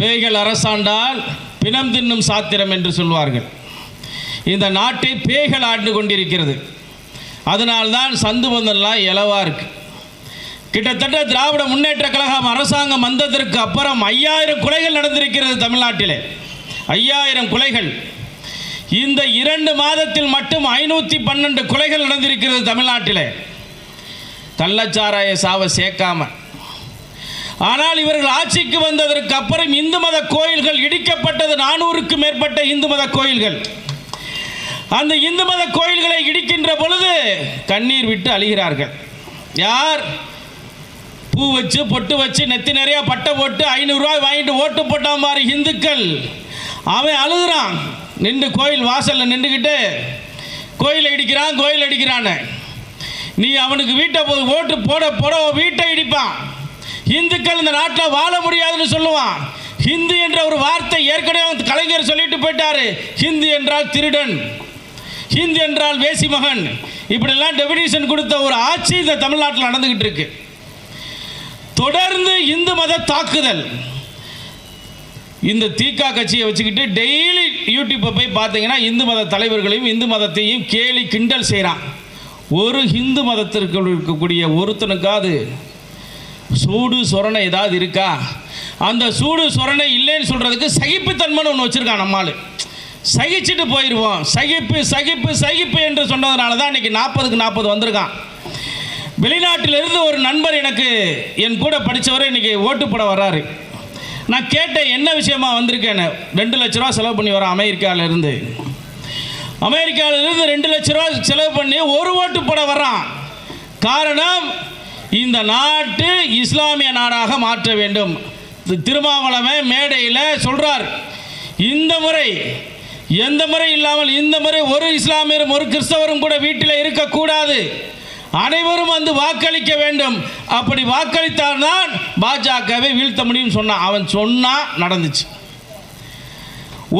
பேய்கள் அரசாண்டால் பிணம் தின்னும் சாத்திரம் என்று சொல்வார்கள். இந்த நாட்டை பேய்கள் ஆண்டு கொண்டிருக்கிறது. அதனால்தான் சந்து பந்தெல்லாம் இலவா இருக்குது கிட்டத்தட்ட திராவிட முன்னேற்ற கழகம் அரசாங்கம் வந்ததற்கு அப்புறம் ஐயாயிரம் கொலைகள் நடந்திருக்கிறது தமிழ்நாட்டிலே. ஐயாயிரம் கொலைகள். இந்த இரண்டு மாதத்தில் மட்டும் ஐநூற்றி பன்னெண்டு கொலைகள் நடந்திருக்கிறது தமிழ்நாட்டிலே. கள்ளச்சாராய சாவை சேர்க்காமல் ஆனால் இவர்கள் ஆட்சிக்கு வந்ததற்கு அப்புறம் இந்து மத கோயில்கள் இடிக்கப்பட்டது நானூறுக்கு மேற்பட்ட இந்து மத கோயில்கள். அந்த இந்து மத கோயில்களை இடிக்கின்ற பொழுது கண்ணீர் விட்டு அழுகிறார்கள். யார்? பூ வச்சு பொட்டு வச்சு நெத்தி நிறைய பட்டை போட்டு ஐநூறுரூவா வாங்கிட்டு ஓட்டு போட்ட மாதிரி இந்துக்கள். அவன் அழுகிறான். நின்று கோயில் வாசலில் நின்றுக்கிட்டு கோயில் இடிக்கிறான் கோயில் அடிக்கிறான்னு. நீ அவனுக்கு வீட்டை ஓட்டு போட போட வீட்டை இடிப்பான். இந்துக்கள் இந்த நாட்டில் வாழ முடியாதுன்னு சொல்லுவான். ஹிந்து என்ற ஒரு வார்த்தை ஏற்கனவே கலைஞர் சொல்லிட்டு போயிட்டாரு. ஹிந்து என்றால் திருடன். ஹிந்து என்றால் வேசி மகன் இப்படிலாம் டெபினேஷன் கொடுத்த ஒரு ஆட்சி இந்த தமிழ்நாட்டில் நடந்துகிட்டு இருக்கு. தொடர்ந்து இந்து மத தாக்குதல். இந்த தீகா கட்சியை வச்சுக்கிட்டு டெய்லி யூடியூப்பை போய் பார்த்தீங்கன்னா இந்து மத தலைவர்களையும் இந்து மதத்தையும் கேலி கிண்டல் செய்கிறான் ஒரு இந்து மதத்திற்கு இருக்கக்கூடிய ஒருத்தனுக்காவது சூடு சொரணை ஏதாவது இருக்கா? அந்த சூடு சொரணை இல்லைன்னு சொல்கிறதுக்கு சகிப்புத்தன்மைன்னு ஒன்று வச்சுருக்கான் நம்மால் சகிச்சுட்டு போயிடுவோம் சகிப்பு சகிப்பு சகிப்பு என்று சொன்னதுனால தான் இன்றைக்கி நாற்பதுக்கு நாற்பது வந்திருக்கான். வெளிநாட்டிலிருந்து ஒரு நண்பர் எனக்கு என் கூட படித்தவர் இன்றைக்கி ஓட்டு போட வர்றாரு. நான் கேட்டேன் என்ன விஷயமா வந்திருக்கேன்னு ரெண்டு லட்ச ரூபா செலவு பண்ணி வரேன் அமெரிக்காவிலேருந்து. அமெரிக்காவிலேருந்து ரெண்டு லட்ச ரூபா செலவு பண்ணி ஒரு ஓட்டு போட வர்றான். காரணம் இந்த நாட்டு இஸ்லாமிய நாடாக மாற்ற வேண்டும். திருமாவளவன் மேடையில் சொல்கிறார் இந்த முறை எந்த முறை இல்லாமல் இந்த முறை ஒரு இஸ்லாமியரும் ஒரு கிறிஸ்தவரும் கூட வீட்டில் இருக்கக்கூடாது. அனைவரும் வந்து வாக்களிக்க வேண்டும். அப்படி வாக்களித்தால்தான் பாஜகவை வீழ்த்த முடியும்னு சொன்னான் அவன் சொன்னால் நடந்துச்சு.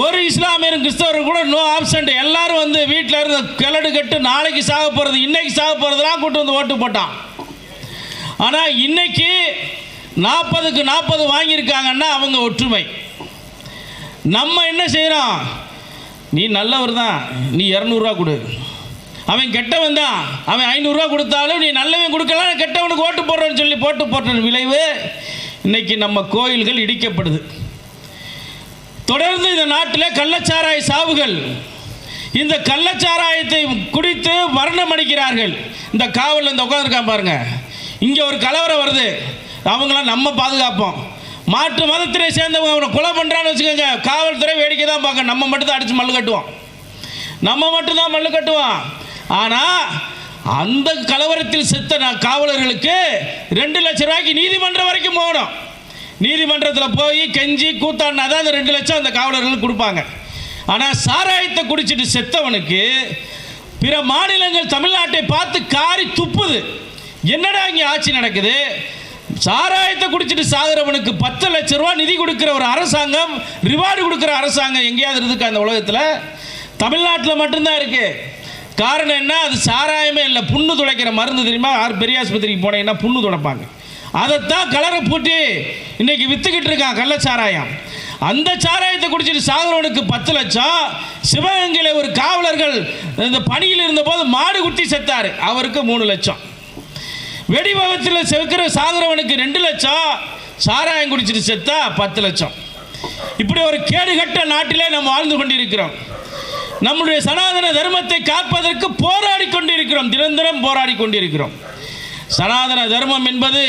ஒரு இஸ்லாமியரும் கிறிஸ்தவரும் கூட நோ ஆப்சண்ட் எல்லாரும் வந்து வீட்டில் இருந்து கிளடு கட்டு நாளைக்கு சாக போகிறது இன்னைக்கு சாக போகிறதுலாம் கூட்டு வந்து ஓட்டு போட்டான். ஆனால் இன்னைக்கு நாற்பதுக்கு நாற்பது வாங்கியிருக்காங்கன்னா அவங்க ஒற்றுமை. நம்ம என்ன செய்கிறோம் நீ நல்லவர் தான் நீ இரநூறுவா கொடு. அவன் கெட்டவன் தான் அவன் ஐநூறுரூவா கொடுத்தாலும் நீ நல்லவன் கொடுக்கலாம் கெட்டவனுக்கு ஓட்டு போடுறேன்னு சொல்லி போட்டு போட்ட விளைவு இன்னைக்கு நம்ம கோயில்கள் இடிக்கப்படுது. தொடர்ந்து இந்த நாட்டில் கள்ளச்சாராய சாவுகள் இந்த கள்ளச்சாராயத்தை குடித்து மரணம் அடிக்கிறார்கள். இந்த காவலில் இந்த உட்காந்துருக்கான் பாருங்கள் இங்கே ஒரு கலவரம் வருது. அவங்களாம் நம்ம பாதுகாப்போம். மாற்று மதத்தினை சேர்ந்தவங்க அவனை கொலை பண்ணுறான்னு வச்சுக்கோங்க. காவல்துறை வேடிக்கை தான் பார்க்க நம்ம மட்டும் தான் அடித்து மல்லு கட்டுவோம். நம்ம மட்டும்தான் மல்லு கட்டுவோம். ஆனால் அந்த கலவரத்தில் செத்த காவலர்களுக்கு ரெண்டு லட்சம் ரூபாய்க்கு நீதிமன்றம் வரைக்கும் போகணும். நீதிமன்றத்தில் போய் கெஞ்சி கூத்தாடினா தான் அந்த ரெண்டு லட்சம் அந்த காவலர்களுக்கு கொடுப்பாங்க. ஆனால் சாராயத்தை குடிச்சிட்டு செத்தவனுக்கு பிற மாநிலங்கள் தமிழ்நாட்டை பார்த்து காரி துப்புது. என்னடா இங்கே ஆட்சி நடக்குது? சாராயத்தை குடிச்சிட்டு சாகுறவனுக்கு பத்து லட்ச ரூபா நிதி கொடுக்குற ஒரு அரசாங்கம் ரிவார்டு கொடுக்குற அரசாங்கம் எங்கேயாவது இருக்கு அந்த உலகத்தில்? தமிழ்நாட்டில் மட்டும்தான் இருக்கு. காரணம் என்ன? அது சாராயமே இல்லை புண்ணு துடைக்கிற மருந்து தெரியுமா? யார் பெரிய ஆஸ்பத்திரிக்கு போனீங்கன்னா புண்ணு துடைப்பாங்க. அதைத்தான் கலரை பூட்டி இன்னைக்கு வித்துக்கிட்டு இருக்கான் கள்ளச்சாராயம் அந்த சாராயத்தை குடிச்சிட்டு சாகிறவனுக்கு பத்து லட்சம். சிவகங்கையில் ஒரு காவலர்கள் இந்த பணியில் இருந்தபோது மாடு குட்டி செத்தார். அவருக்கு மூணு லட்சம். வெடி விபத்தில் செவுக்கிற சாகுறவனுக்கு ரெண்டு லட்சம் சாராயம் குடிச்சிட்டு செத்தா பத்து லட்சம். இப்படி ஒரு கேடுகட்ட நாட்டிலே நாம் வாழ்ந்து கொண்டிருக்கிறோம். நம்முடைய சனாதன தர்மத்தை காப்பதற்கு போராடி கொண்டிருக்கிறோம். நிரந்தரம் போராடி கொண்டிருக்கிறோம். சனாதன தர்மம் என்பது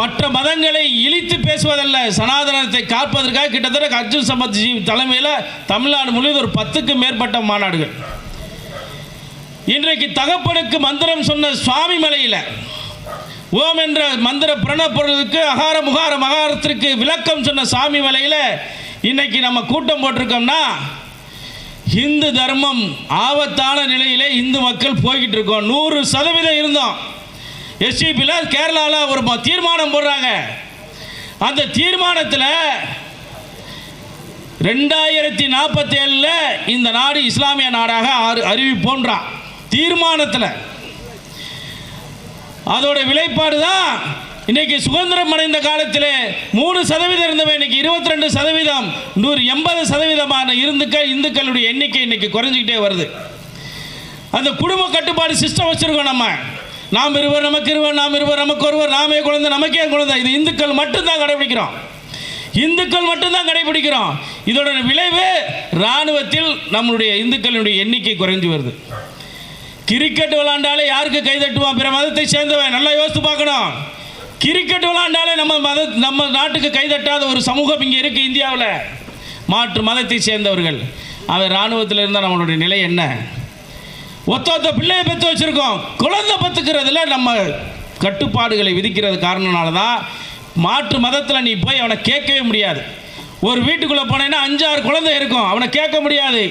மற்ற மதங்களை இழித்து பேசுவதல்ல. சனாதனத்தை காப்பதற்காக கிட்டத்தட்ட அர்ஜுன் சம்பத் ஜி தலைமையில் தமிழ்நாடு முழுவதும் ஒரு பத்துக்கும் மேற்பட்ட மாநாடுகள். இன்றைக்கு தகப்பனுக்கு மந்திரம் சொன்ன சுவாமி மலையில் ஓம் என்ற மந்திர பிரணப்பொருளுக்கு அகார முகார மகாரத்திற்கு விளக்கம் சொன்ன சாமி மலையில் இன்னைக்கு நம்ம கூட்டம் போட்டிருக்கோம்னா இந்து தர்மம் ஆபத்தான நிலையிலே இந்து மக்கள் போய்கிட்டு இருக்கோம். நூறு சதவீதம் இருந்தோம். எஸ்டிபியில் கேரளாவில் ஒரு தீர்மானம் போடுறாங்க. அந்த தீர்மானத்தில் ரெண்டாயிரத்தி நாற்பத்தி ஏழில் இந்த நாடு இஸ்லாமிய நாடாக அறிவிப்போன்றான். தீர்மானத்தில். அதோட விளைப்பாடு தான் இன்னைக்கு சுதந்திரம் அடைந்த காலத்தில் மூணு சதவீதம் இருந்தவன் சதவீதம் நூறு எண்பது சதவீதமான இருந்துக்கள் இந்துக்களுடைய எண்ணிக்கை இன்னைக்கு குறைஞ்சிக்கிட்டே வருது. அந்த குடும்ப கட்டுப்பாடு சிஸ்டம் வச்சுருக்கோம் நம்ம. நாம் இருவர் நமக்கு இருவர் நாம் இருவர் நமக்கு ஒருவர் நாமே குழந்தை நமக்கே குழந்தை. இது இந்துக்கள் மட்டும்தான் கடைபிடிக்கிறோம். இந்துக்கள் மட்டும்தான் கடைபிடிக்கிறோம். இதோட விளைவு இராணுவத்தில் நம்மளுடைய இந்துக்களுடைய எண்ணிக்கை குறைஞ்சு வருது. கிரிக்கெட் விளாண்டாலே யாருக்கு கை தட்டுவான்? பிற மதத்தை சேர்ந்தவன். நல்லா யோசித்து பார்க்கணும். கிரிக்கெட் விளாண்டாலே நம்ம மத நம்ம நாட்டுக்கு கை தட்டாத ஒரு சமூகம் இங்கே இருக்கு இந்தியாவில். மாற்று மதத்தை சேர்ந்தவர்கள். அவன் இராணுவத்தில் இருந்தால் நம்மளுடைய நிலை என்ன? ஒத்த ஒத்த பிள்ளையை பெற்று வச்சுருக்கோம். குழந்தை பத்துக்கிறதுல நம்ம கட்டுப்பாடுகளை விதிக்கிறது காரணனால தான் மாற்று மதத்தில் நீ போய் அவனை கேட்கவே முடியாது. ஒரு வீட்டுக்குள்ளே போனேன்னா அஞ்சாறு குழந்தை இருக்கும். அவனை கேட்க முடியாது.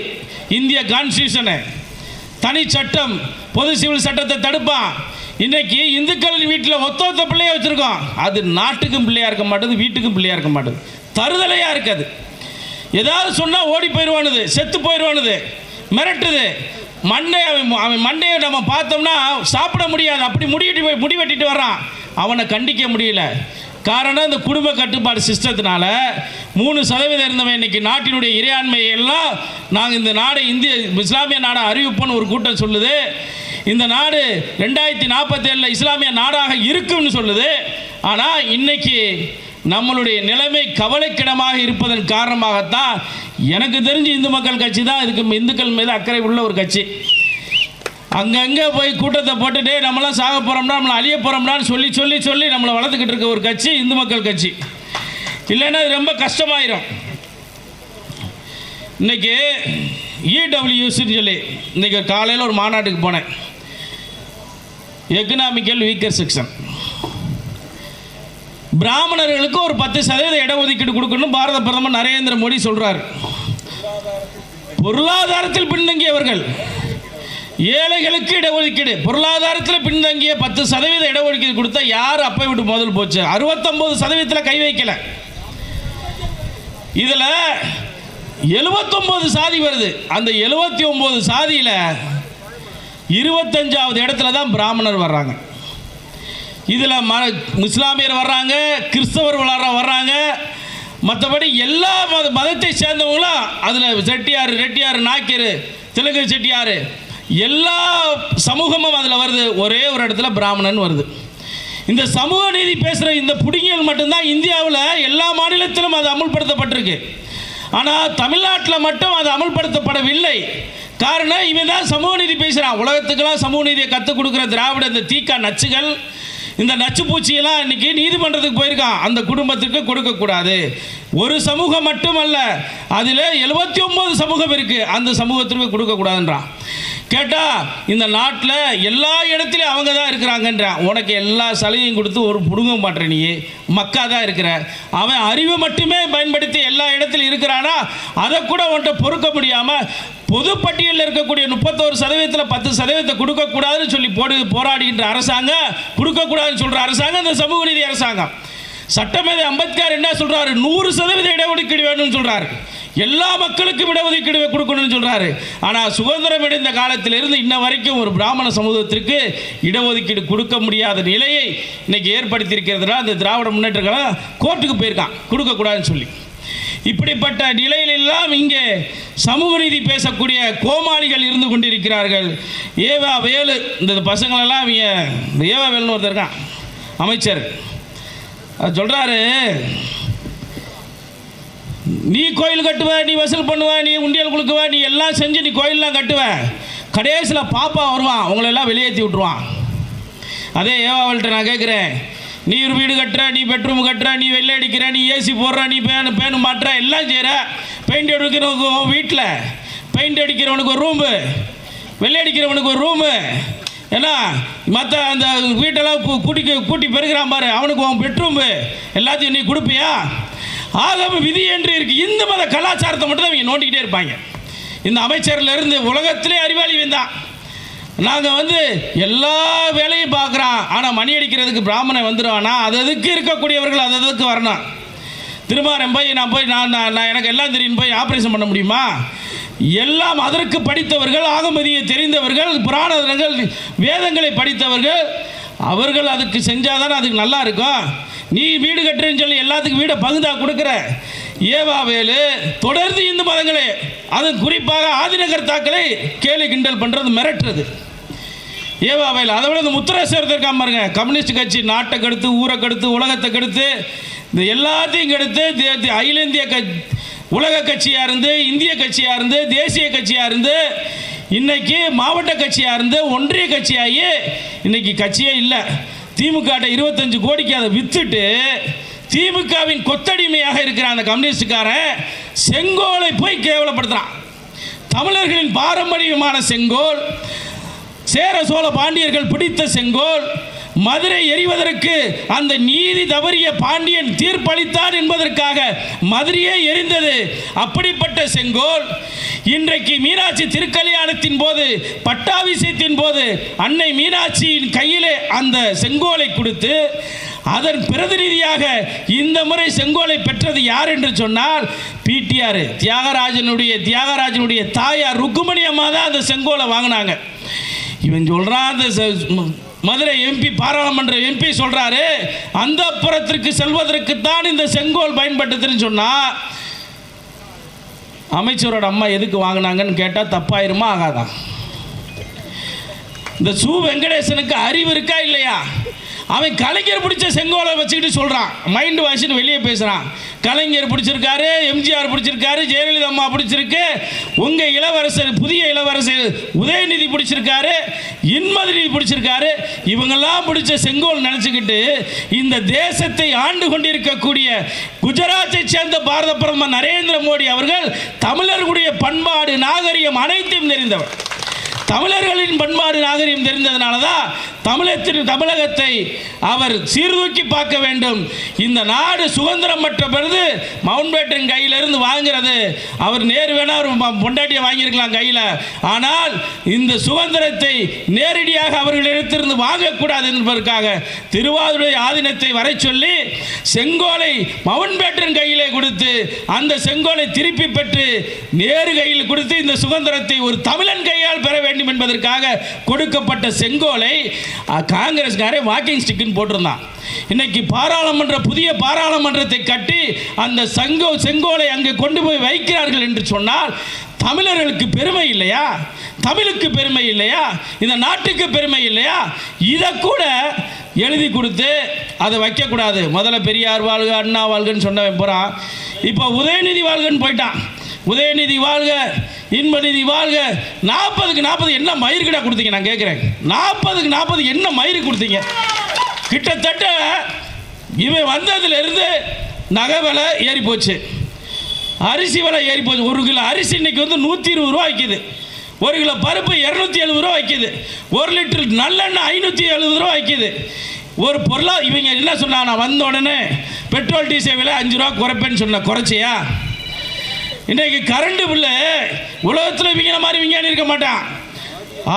இந்திய கான்ஸ்டியூஷனு தனி சட்டம் பொது சிவில் சட்டத்தை தடுப்பான். இன்றைக்கி இந்துக்கள் வீட்டில் ஒத்த ஒத்த பிள்ளையை வச்சுருக்கோம். அது நாட்டுக்கும் பிள்ளையாக இருக்க மாட்டேது வீட்டுக்கும் பிள்ளையாக இருக்க மாட்டேது. தருதலையாக இருக்காது. ஏதாவது சொன்னால் ஓடி போயிடுவானுது செத்து போயிடுவானுது மிரட்டுது. மண்டை அவன் அவன் மண்டையை நம்ம பார்த்தோம்னா சாப்பிட முடியாது. அப்படி முடிவெட்டி போய் முடி வெட்டிட்டு வர்றான். அவனை கண்டிக்க முடியல. காரணம் இந்த குடும்ப கட்டுப்பாடு சிஸ்டத்தினால மூணு சதவீதம் இருந்தவன் இன்னைக்கு நாட்டினுடைய இறையாண்மையை எல்லாம் நாங்கள் இந்த நாடை இந்திய இஸ்லாமிய நாடை அறிவிப்போன்னு ஒரு கூட்டம் சொல்லுது. இந்த நாடு ரெண்டாயிரத்தி நாற்பத்தேழில் இஸ்லாமிய நாடாக இருக்கும்னு சொல்லுது. ஆனால் இன்னைக்கு நம்மளுடைய நிலைமை கவலைக்கிடமாக இருப்பதன் காரணமாகத்தான் எனக்கு தெரிஞ்சு இந்து மக்கள் கட்சி தான் இதுக்கு இந்துக்கள் மீது அக்கறை உள்ள ஒரு கட்சி. அங்கங்கே போய் கூட்டத்தை போட்டுட்டு நம்மளாம் சாக போகிறோம்னா நம்மளை அழிய போகிறோம்னான்னு சொல்லி சொல்லி சொல்லி நம்மளை வளர்த்துக்கிட்டு இருக்க ஒரு கட்சி இந்து மக்கள் கட்சி. இல்லைன்னா அது ரொம்ப கஷ்டமாயிரும். இன்னைக்கு இடபிள்யூசின்னு சொல்லி இன்றைக்கி காலையில் ஒரு மாநாட்டுக்கு போனேன். எக்கனாமிக்கல் வீக்கர் செக்ஷன் பிராமணர்களுக்கு ஒரு பத்து சதவீத இடஒதுக்கீடு கொடுக்கணும் பாரத பிரதமர் நரேந்திர மோடி சொல்கிறார் பொருளாதாரத்தில் பின்தங்கியவர்கள் ஏழைகளுக்கு இடஒதுக்கீடு. பொருளாதாரத்தில் பின்தங்கிய பத்து சதவீத இடஒதுக்கீடு கொடுத்தா யார் அப்பை விட்டு முதல் போச்சு? அறுபத்தொன்பது சதவீதத்தில் கை வைக்கல. இதில் எழுபத்தொம்போது சாதி வருது. அந்த எழுபத்தி ஒம்பது சாதியில் இருபத்தஞ்சாவது இடத்துல தான் பிராமணர் வர்றாங்க. இதில் ம இஸ்லாமியர் வர்றாங்க கிறிஸ்தவர் வளர வர்றாங்க. மற்றபடி எல்லா மத மதத்தை சேர்ந்தவங்களும் அதில் செட்டியார் ரெட்டியார் நாக்கியர் தெலுங்கு செட்டியார் எல்லா சமூகமும் அதில் வருது. ஒரே ஒரு இடத்துல பிராமணன் வருது. இந்த சமூக நீதி பேசுகிற இந்த புடிங்கியல் மட்டும்தான் இந்தியாவில் எல்லா மாநிலத்திலும் அது அமுல்படுத்தப்பட்டிருக்கு. ஆனால் தமிழ்நாட்டில் மட்டும் அது அமல்படுத்தப்படவில்லை. காரணம் இவன் தான் சமூக நீதி பேசுகிறான் உலகத்துக்கெல்லாம் சமூக நீதியை கற்றுக் கொடுக்குற திராவிட இந்த தீக்கா நச்சுகள் இந்த நச்சு பூச்சியெல்லாம் இன்றைக்கி நீதிமன்றத்துக்கு போயிருக்கான். அந்த குடும்பத்துக்கு கொடுக்கக்கூடாது. ஒரு சமூகம் மட்டுமல்ல அதில் எழுபத்தி ஒம்பது சமூகம் இருக்குது அந்த சமூகத்திற்கு கொடுக்கக்கூடாதுன்றான். கேட்டால் இந்த நாட்டில் எல்லா இடத்துலையும் அவங்க தான் இருக்கிறாங்கன்றான் உனக்கு எல்லா சலுகையும் கொடுத்து ஒரு புடுங்க மாட்டேன் நீ. மக்கா தான் இருக்கிற. அவன் அறிவை மட்டுமே பயன்படுத்தி எல்லா இடத்துலையும் இருக்கிறானா? அதை கூட உன்கிட்ட பொறுக்க முடியாமல் பொதுப்பட்டியலில் இருக்கக்கூடிய முப்பத்தோரு சதவீதத்தில் பத்து சதவீதத்தை கொடுக்கக்கூடாதுன்னு சொல்லி போடு போராடுகின்ற அரசாங்கம் கொடுக்கக்கூடாதுன்னு சொல்கிற அரசாங்கம் இந்த சமூக நீதி அரசாங்கம். சட்டமேதை அம்பேத்கர் என்ன சொல்றாரு? நூறு சதவீத இடஒதுக்கீடு வேணும்னு சொல்றாரு. எல்லா மக்களுக்கும் இடஒதுக்கீடு கொடுக்கணும்னு சொல்றாரு. ஆனால் சுதந்திரம் அடைந்த காலத்திலிருந்து இன்ன வரைக்கும் ஒரு பிராமண சமூகத்திற்கு இடஒதுக்கீடு கொடுக்க முடியாத நிலையை இன்னைக்கு ஏற்படுத்தியிருக்கிறதுனா அந்த திராவிட முன்னேற்ற கழகம் கோர்ட்டுக்கு போயிருக்கான். கொடுக்கக்கூடாதுன்னு சொல்லி. இப்படிப்பட்ட நிலையிலெல்லாம் இங்கே சமூக நீதி பேசக்கூடிய கோமாளிகள் இருந்து கொண்டிருக்கிறார்கள். ஏவா வேலு இந்த பசங்களெல்லாம் அவங்க ஏவா வேலுன்னு ஒருத்தர் இருக்கான். அமைச்சர். சொல்கிறாரு நீ கோயில் கட்டுவ நீ வசூல் பண்ணுவ நீ உண்டியல் கொடுக்குவ நீ எல்லாம் செஞ்சு நீ கோயிலெலாம் கட்டுவ. கடைசியில் பாப்பா வருவான் உங்களெல்லாம் வெளியேற்றி விட்ருவான் அதே ஏவாவல்கிட்ட நான் கேட்குறேன் நீ ஒரு வீடு கட்டுற நீ பெட்ரூம் கட்டுற நீ வெள்ளை அடிக்கிற நீ ஏசி போடுற நீ பேனு பேனு மாட்டுற எல்லாம் செய்கிற பெயிண்ட் அடிக்கிறவனுக்கு உன் வீட்டில் பெயிண்ட் அடிக்கிறவனுக்கு ஒரு ரூமு வெள்ளை அடிக்கிறவனுக்கு ஒரு ரூமு ஏன்னா மற்ற அந்த வீட்டெல்லாம் கூ- கூட்டி கூட்டி பெருகிறான் பாரு. அவனுக்கு உன் பெட்ரூமு எல்லாத்தையும் நீ கொடுப்பியா? ஆகம விதி என்று இருக்கு. இந்து மத கலாச்சாரத்தை மட்டும் தான் நோண்டிக்கிட்டே இருப்பாங்க. இந்த அமைச்சர்ல இருந்து உலகத்திலே அறிவாளி தான். நாங்கள் வந்து எல்லா வேலையும் பார்க்குறோம் ஆனால் மணி அடிக்கிறதுக்கு பிராமணன் வந்துடுவானா அது அதுக்கு இருக்கக்கூடியவர்கள் அது அதுக்கு வரணும். திருமாரன் போய் நான் போய் நான் நான் நான் எனக்கு எல்லாம் தெரியும். போய் ஆப்ரேஷன் பண்ண முடியுமா? எல்லாம் அதற்கு படித்தவர்கள் ஆகமதியை தெரிந்தவர்கள் புராணங்கள் வேதங்களை படித்தவர்கள். அவர்கள் அதுக்கு செஞ்சால் தானே அதுக்கு நல்லா இருக்கும். நீ வீடு கட்டுறேன்னு சொல்லி எல்லாத்துக்கும் வீடை பகுதா கொடுக்குற. ஏவாவேலு தொடர்ந்து இந்து மதங்களே அது குறிப்பாக ஆதினகர்த்தாக்களை கேலி கிண்டல் பண்ணுறது மிரட்டுறது. ஏவாவேல் அதை விட இந்த முத்திரை இருக்காம பாருங்க கம்யூனிஸ்ட் கட்சி நாட்டை கெடுத்து ஊரை கெடுத்து உலகத்தை கெடுத்து இந்த எல்லாத்தையும் கெடுத்து தே- அகில இந்திய உலக கட்சியாக இருந்து இந்திய கட்சியாக இருந்து தேசிய கட்சியாக இருந்து இன்னைக்கு மாவட்ட கட்சியாக இருந்து ஒன்றிய கட்சியாகி இன்னைக்கு கட்சியே இல்லை. திமுக இருபத்தஞ்சு கோடிக்கு அதை வித்துட்டு திமுகவின் கொத்தடிமையாக இருக்கிற அந்த கம்யூனிஸ்டுக்காரன் செங்கோலை போய் கேவலப்படுத்துகிறான் தமிழர்களின் பாரம்பரியமான செங்கோல் சேர சோழ பாண்டியர்கள் பிடித்த செங்கோல் மதுரை எரிவதற்கு அந்த நீதி தவறிய பாண்டியன் தீர்ப்பளித்தான் என்பதற்காக மதுரையே எரிந்தது. அப்படிப்பட்ட செங்கோல் இன்றைக்கு மீனாட்சி திருக்கல்யாணத்தின் போது பட்டாபிஷேகத்தின் போது அன்னை மீனாட்சியின் கையிலே அந்த செங்கோலை கொடுத்து அதன் பிரதிநிதியாக இந்த முறை செங்கோலை பெற்றது யார் என்று சொன்னால் பிடிஆர் தியாகராஜனுடைய தியாகராஜனுடைய தாயார் ருக்குமணி அம்மா தான் அந்த செங்கோலை வாங்கினாங்க. இவன் சொல்கிறான் அந்த மதுரை எம்பி பாராளுமன்ற எம்பி சொல்கிறாரு அந்த புறத்திற்கு செல்வதற்கு தான் இந்த செங்கோல் பயன்பட்டதுன்னு சொன்னால் அமைச்சரோட அம்மா எதுக்கு வாங்கினாங்கன்னு கேட்டால் தப்பாயிருமா ஆகாதான் இந்த சு வெங்கடேசனுக்கு அறிவு இருக்கா இல்லையா? அவன் கலைஞர் பிடிச்ச செங்கோலை வச்சுக்கிட்டு சொல்கிறான் மைண்டு வாஷின்னு வெளியே பேசுகிறான் கலைஞர் பிடிச்சிருக்காரு எம்ஜிஆர் பிடிச்சிருக்காரு ஜெயலலிதா அம்மா பிடிச்சிருக்கு. உங்கள் இளவரசர் புதிய இளவரசர் உதயநிதி பிடிச்சிருக்காரு இன்மதிநிதி பிடிச்சிருக்காரு. இவங்கெல்லாம் பிடிச்ச செங்கோல் நினச்சிக்கிட்டு இந்த தேசத்தை ஆண்டு கொண்டிருக்கக்கூடிய குஜராத்தை சேர்ந்த பாரத பிரதமர் நரேந்திர மோடி அவர்கள் தமிழர்களுடைய பண்பாடு நாகரிகம் அனைத்தையும் தெரிந்தவர். தமிழர்களின் பண்பாடு நாகரிகம் தெரிந்ததுனால தான் தமிழகத்தின் தமிழகத்தை அவர் சீர்தூக்கி பார்க்க வேண்டும். இந்த நாடு சுதந்திரம் பெற்ற பிறகு மவுண்ட்பேட்டன் கையிலிருந்து வாங்கிறது அவர் நேரு வேணா ஒரு பொண்டாட்டியை வாங்கியிருக்கலாம் கையில். ஆனால் இந்த சுதந்திரத்தை நேரடியாக அவர்களிடத்திலிருந்து வாங்கக்கூடாது என்பதற்காக திருவாதுரை ஆதீனத்தை வரை சொல்லி செங்கோலை மவுண்ட்பேட்டன் கையிலே கொடுத்து அந்த செங்கோலை திருப்பி பெற்று நேரு கையில் கொடுத்து இந்த சுதந்திரத்தை ஒரு தமிழன் கையால் பெற வேண்டும் என்பதற்காக கொடுக்கப்பட்ட செங்கோலை காங்கிரஸ்காரே வாக்கிங் ஸ்டிக்குன்னு போட்டிருந்தான். இன்னைக்கு பாராளுமன்ற புதிய பாராளுமன்றத்தை கட்டி அந்த சங்கோ செங்கோலை அங்கே கொண்டு போய் வைக்கிறார்கள் என்று சொன்னால் தமிழர்களுக்கு பெருமை இல்லையா? தமிழுக்கு பெருமை இல்லையா? இந்த நாட்டுக்கு பெருமை இல்லையா? இதை கூட எழுதி கொடுத்து அதை வைக்கக்கூடாது. முதல்ல பெரியார் வாழ்க அண்ணா வாழ்கன்னு சொன்னவன் போகிறான் இப்போ உதயநிதி வாழ்கன்னு போயிட்டான். உதயநிதி வாழ்க இன்பநிதி வாழ்க. நாற்பதுக்கு நாற்பது என்ன மயிர்கிட்ட கொடுத்தீங்க? நான் கேட்குறேன் நாற்பதுக்கு நாற்பது என்ன மயிறு கொடுத்தீங்க? கிட்டத்தட்ட இவன் வந்ததுலேருந்து நகை விலை ஏறி போச்சு. அரிசி விலை ஏறி போச்சு. ஒரு கிலோ அரிசி இன்னைக்கு வந்து நூற்றி இருபது ரூபா விற்கிது ஒரு கிலோ பருப்பு இரநூத்தி எழுபது ரூபா விற்கிது ஒரு லிட்டர் நல்லெண்ணெய் ஐநூற்றி எழுபது ரூபா விற்கிது ஒரு பொருளாக இவங்க என்ன சொன்னாங்க நான் வந்த உடனே பெட்ரோல் டீசல் விலை அஞ்சு ரூபா குறைப்பேன்னு சொன்ன குறைச்சியா? இன்றைக்கு கரண்ட் பில்லு உலகத்தில் இவங்க மாதிரி விஞ்ஞானி இருக்க மாட்டான்.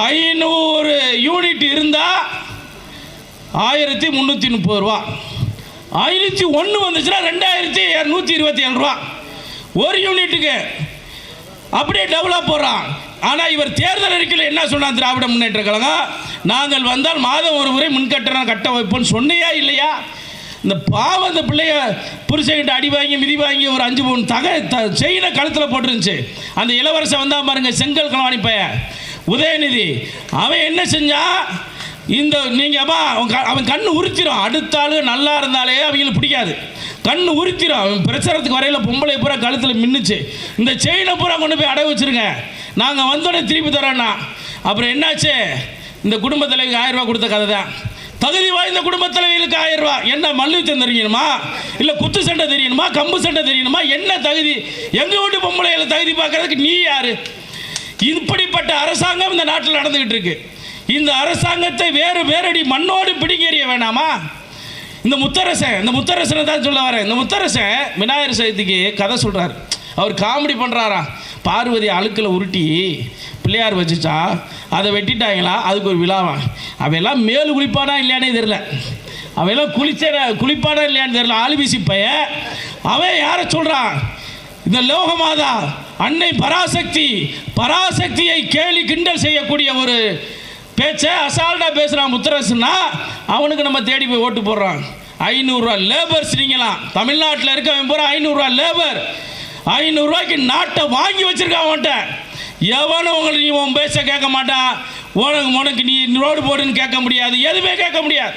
ஐநூறு யூனிட் இருந்தால் ஆயிரத்தி முந்நூற்றி முப்பது ரூபா. ஐநூற்றி ஒன்று வந்துச்சுன்னா ரெண்டாயிரத்தி இரநூத்தி இருபத்தி ஏழு ரூபா. ஒரு யூனிட்டுக்கு அப்படியே டெவலப் போடுறான். ஆனால் இவர் தேர்தல் அறிக்கையில் என்ன சொன்னார் திராவிட முன்னேற்ற கழகம் நாங்கள் வந்தால் மாதம் ஒரு முறை முன்கட்டணம் கட்ட வைப்போம்னு சொன்னையா இல்லையா? இந்த பாவம் அந்த பிள்ளைய புருஷன்கிட்ட அடி வாங்கி மிதி வாங்கி ஒரு அஞ்சு மூணு தகை த செயினை கழுத்தில் போட்டுருந்துச்சு. அந்த இளவரசன் வந்தால் பாருங்க செங்கல் களவாணி பையன் உதயநிதி அவன் என்ன செஞ்சான் இந்த நீங்கள் அம்மா அவன் க- அவன் கண் உறுத்திரும் அடுத்த ஆளு நல்லா இருந்தாலே அவங்களுக்கு பிடிக்காது. கண் உறுத்திரும் அவன் பிரச்சாரத்துக்கு வரையில் பொம்பளை பூரா கழுத்தில் மின்னுச்சு. இந்த செயினை பூரா கொண்டு போய் அடகு வச்சிருங்க. நாங்கள் வந்தோடனே திருப்பி தரோன்னா அப்புறம் என்னாச்சு? இந்த குடும்ப தலைவிக்கு ஆயிரம் ரூபா கொடுத்த கதை தான். தகுதி வாய்ந்த குடும்ப தலைவிகளுக்கு ஆயிரம் ரூபாய். என்ன மல்யுத்தம் தெரியணுமா இல்லை குத்து சண்டை தெரியணுமா கம்பு சண்டை தெரியணுமா என்ன தகுதி? எங்கள் வீட்டு பொம்பளைகளை தகுதி பார்க்கறதுக்கு நீ யாரு? இப்படிப்பட்ட அரசாங்கம் இந்த நாட்டில் நடந்துகிட்டு இருக்கு. இந்த அரசாங்கத்தை வேறு வேறடி மண்ணோடு பிடிங்கறிய வேணாமா? இந்த முத்தரசன் இந்த முத்தரசனை தான் சொல்ல வரேன். இந்த முத்தரசன் விநாயகர் சதுர்த்திக்கு கதை சொல்கிறார் அவர் காமெடி பண்ணுறாரா பார்வதி அழுக்கில் உருட்டி பிள்ளையார் வச்சுச்சா அதை வெட்டிட்டாங்களா? அதுக்கு ஒரு விழாவா? அவையெல்லாம் மேலு குளிப்பானா இல்லையானே தெரில அவையெல்லாம் குளிச்ச குளிப்பானா இல்லையான்னு தெரியல. ஆளுபிசி பைய அவன் யாரை சொல்கிறான் இந்த லோகமாதா அன்னை பராசக்தி பராசக்தியை கேலி கிண்டல் செய்யக்கூடிய ஒரு பேச்சை அசால்ட்டாக பேசுகிறான் முத்தரசுன்னா அவனுக்கு நம்ம தேடி போய் ஓட்டு போடுறான். ஐநூறுரூவா லேபர்ஸ் நீங்களாம் தமிழ்நாட்டில் இருக்கவன் பூரா ஐநூறுரூவா லேபர் ஐநூறுரூவாய்க்கு நாட்டை வாங்கி வச்சுருக்கான் அவன்கிட்ட. எவனும் உங்களை நீ உன் பேச கேட்க மாட்டான். உனக்கு உனக்கு நீ ரோடு போடுன்னு கேட்க முடியாது. எதுவுமே கேட்க முடியாது.